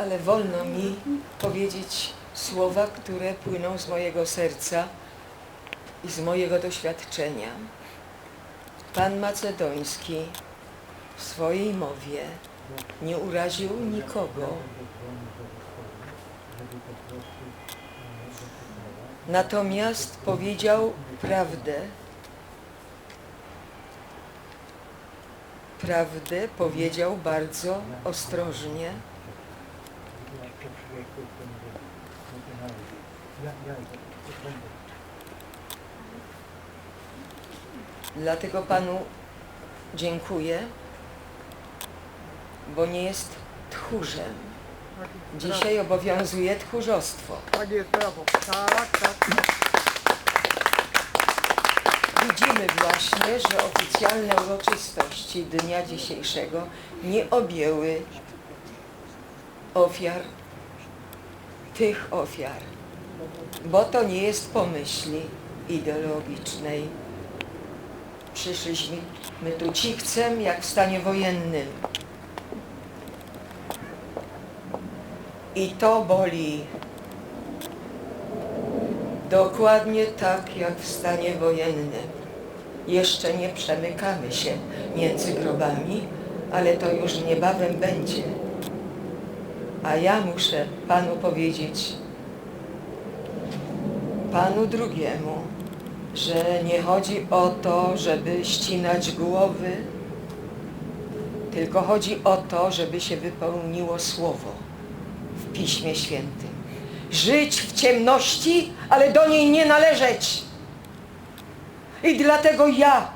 ale wolno mi powiedzieć słowa, które płyną z mojego serca i z mojego doświadczenia. Pan Macedoński w swojej mowie nie uraził nikogo. Natomiast powiedział prawdę. Prawdę powiedział bardzo ostrożnie. Dlatego Panu dziękuję, bo nie jest tchórzem. Dzisiaj obowiązuje tchórzostwo. Widzimy właśnie, że oficjalne uroczystości dnia dzisiejszego nie objęły ofiar, tych ofiar, bo to nie jest pomyśli ideologicznej. Przyszliśmy my tu cichcem, jak w stanie wojennym. I to boli. Dokładnie tak jak w stanie wojennym. Jeszcze nie przemykamy się między grobami, ale to już niebawem będzie. A ja muszę Panu powiedzieć, Panu drugiemu, że nie chodzi o to, żeby ścinać głowy, tylko chodzi o to, żeby się wypełniło słowo w Piśmie Świętym. Żyć w ciemności, ale do niej nie należeć. I dlatego ja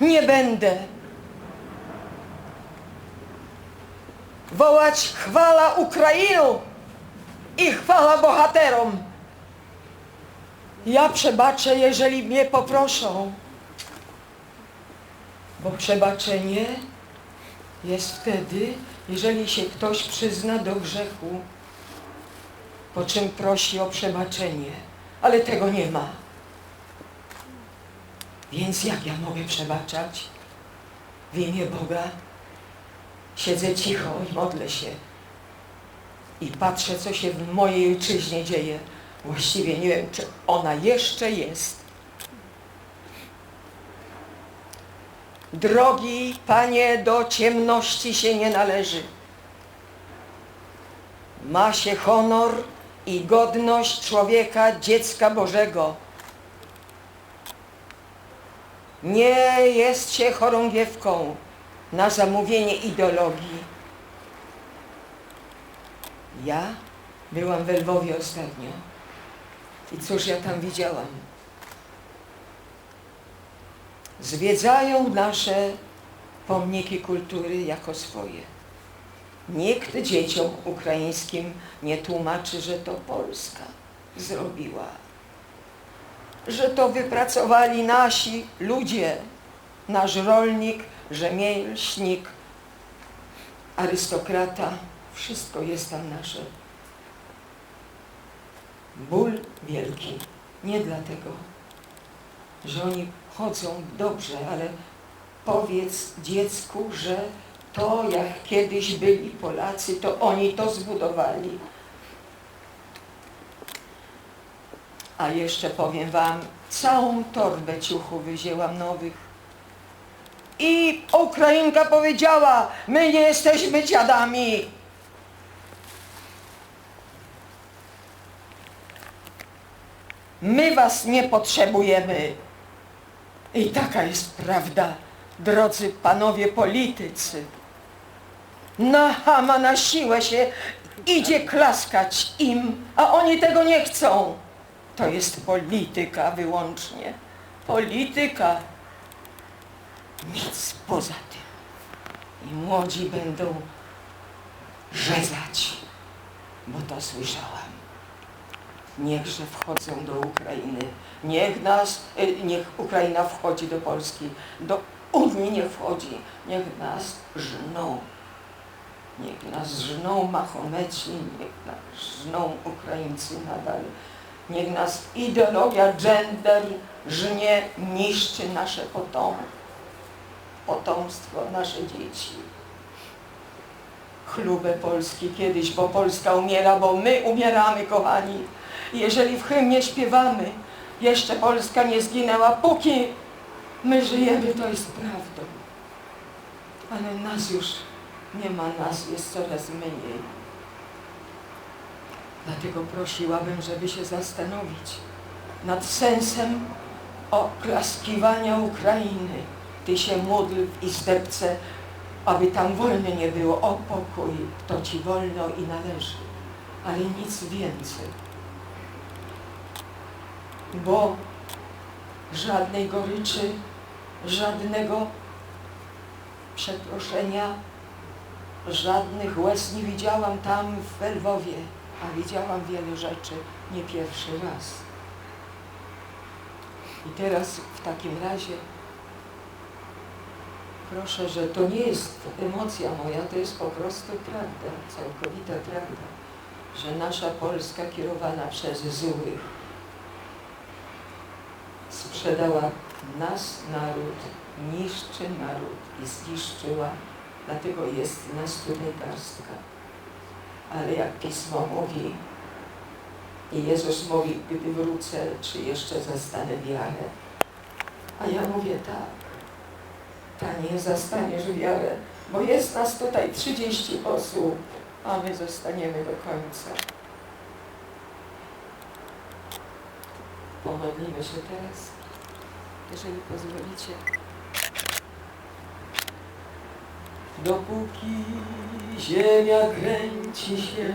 nie będę wołać chwala Ukrainu i chwala bohaterom. Ja przebaczę, jeżeli mnie poproszą, bo przebaczenie jest wtedy, jeżeli się ktoś przyzna do grzechu, po czym prosi o przebaczenie, ale tego nie ma. Więc jak ja mogę przebaczać w imię Boga? Siedzę cicho i modlę się i patrzę, co się w mojej ojczyźnie dzieje. Właściwie nie wiem, czy ona jeszcze jest. Drogi Panie, do ciemności się nie należy. Ma się honor i godność człowieka, dziecka Bożego. Nie jest się chorągiewką na zamówienie ideologii. Ja byłam w Lwowie ostatnio i cóż ja tam widziałam? Zwiedzają nasze pomniki kultury jako swoje. Nikt dzieciom ukraińskim nie tłumaczy, że to Polska zrobiła. Że to wypracowali nasi ludzie, nasz rolnik, rzemieślnik, arystokrata. Wszystko jest tam nasze. Ból wielki. Nie dlatego, że oni chodzą dobrze, ale powiedz dziecku, że to jak kiedyś byli Polacy, to oni to zbudowali. A jeszcze powiem wam, całą torbę ciuchów wyzięłam nowych. I Ukrainka powiedziała, my nie jesteśmy dziadami. My was nie potrzebujemy. I taka jest prawda, drodzy panowie politycy. Na chama na siłę się idzie klaskać im, a oni tego nie chcą. To jest polityka wyłącznie. Polityka. Nic poza tym. I młodzi będą rzezać, bo to słyszałam. Niechże wchodzą do Ukrainy. Niech nas, y, niech Ukraina wchodzi do Polski. Do Unii nie wchodzi. Niech nas żną. Niech nas żną Mahomeci, niech nas żną Ukraińcy nadal. Niech nas ideologia gender żnie, niszczy nasze potom, potomstwo, nasze dzieci. chlubę Polski kiedyś, bo Polska umiera, bo my umieramy, kochani. Jeżeli w hymnie śpiewamy, jeszcze Polska nie zginęła, póki my żyjemy, to jest prawdą. Ale nas już nie ma, nas jest coraz mniej. Dlatego prosiłabym, żeby się zastanowić nad sensem oklaskiwania Ukrainy. Ty się módl w izdebce, aby tam wolny nie było. O pokój, to Ci wolno i należy, ale nic więcej. Bo żadnej goryczy, żadnego przeproszenia, żadnych łez nie widziałam tam w Lwowie, a widziałam wiele rzeczy nie pierwszy raz. I teraz w takim razie proszę, że to nie jest emocja moja, to jest po prostu prawda, całkowita prawda, że nasza Polska kierowana przez złych sprzedała nas, naród, niszczy naród i zniszczyła, dlatego jest nas tutaj garstka. Ale jak Pismo mówi, i Jezus mówi, gdy wrócę, czy jeszcze zastanę wiarę? A ja mówię tak, Panie, zastaniesz wiarę, bo jest nas tutaj 30 osób, a my zostaniemy do końca. Pomodlimy się teraz, jeżeli pozwolicie. Dopóki ziemia kręci się,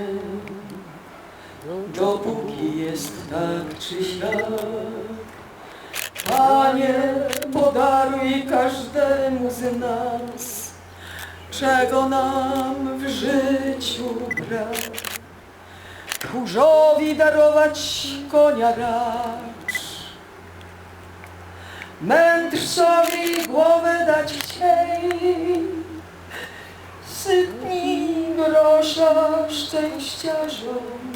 dopóki jest tak czy siak. Panie, podaruj każdemu z nas, czego nam w życiu brak. Tchórzowi darować konia racz, mędrcowi głowę dać chciej, sypnij grosza szczęściarzom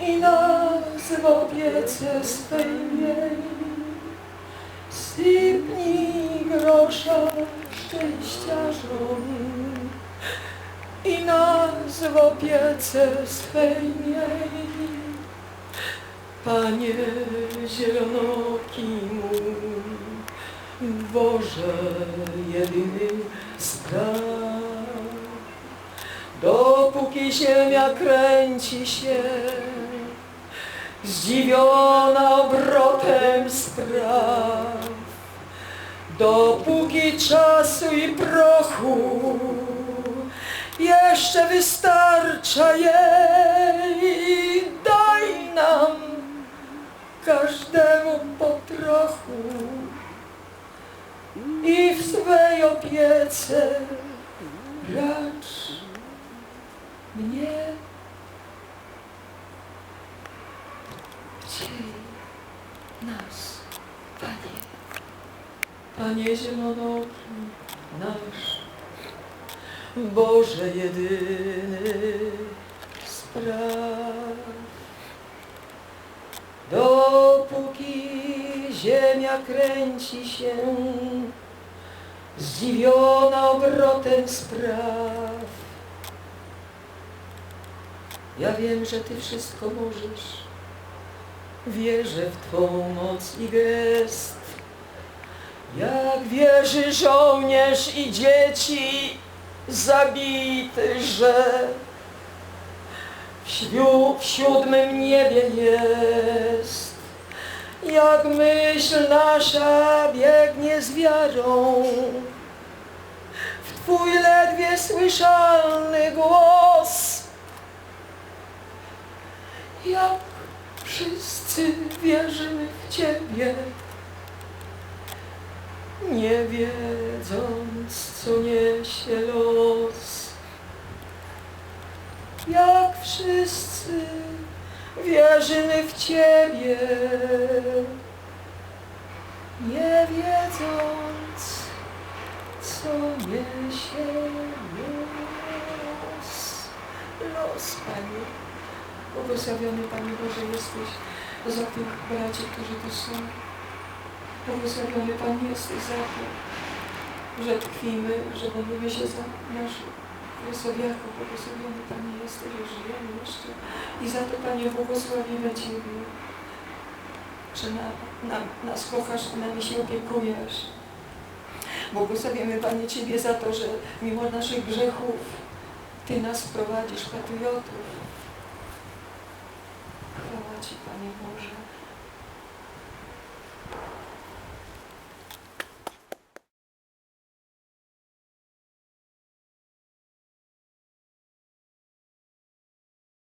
i nas w opiece swej. Sypnij grosza szczęściarzom i nas w opiece swej miej. Panie zielonoki mój, Boże jedyny spraw. Dopóki ziemia kręci się, zdziwiona obrotem spraw, dopóki czasu i prochu jeszcze wystarcza jej, daj nam każdemu po trochu i w swej opiece racz mnie. Cień nas, Panie, Panie zielonoki nasz, Boże jedyny spraw. Dopóki ziemia kręci się, zdziwiona obrotem spraw, ja wiem, że Ty wszystko możesz. Wierzę w Twą moc i gest. Jak wierzy żołnierz i dzieci zabity, że w, siu, w siódmym niebie jest. Jak myśl nasza biegnie z wiarą w Twój ledwie słyszalny głos. Jak wszyscy wierzymy w Ciebie, nie wiedząc, co niesie los. Jak wszyscy wierzymy w Ciebie, nie wiedząc, co niesie los. Los, Panie. Błogosławiony Panie Boże jesteś za tych braci, którzy tu są. Błogosławiony Pan jesteś za to, że tkwimy, że modlimy się za naszych Krysowiaku, błogosławiony Panie jesteś, że żyjemy jeszcze. I za to Panie błogosławimy Ciebie, że na, na, nas kochasz i nami się opiekujesz. Błogosławimy Panie Ciebie za to, że mimo naszych grzechów Ty nas prowadzisz, patriotów. Chwała Ci Panie Boże.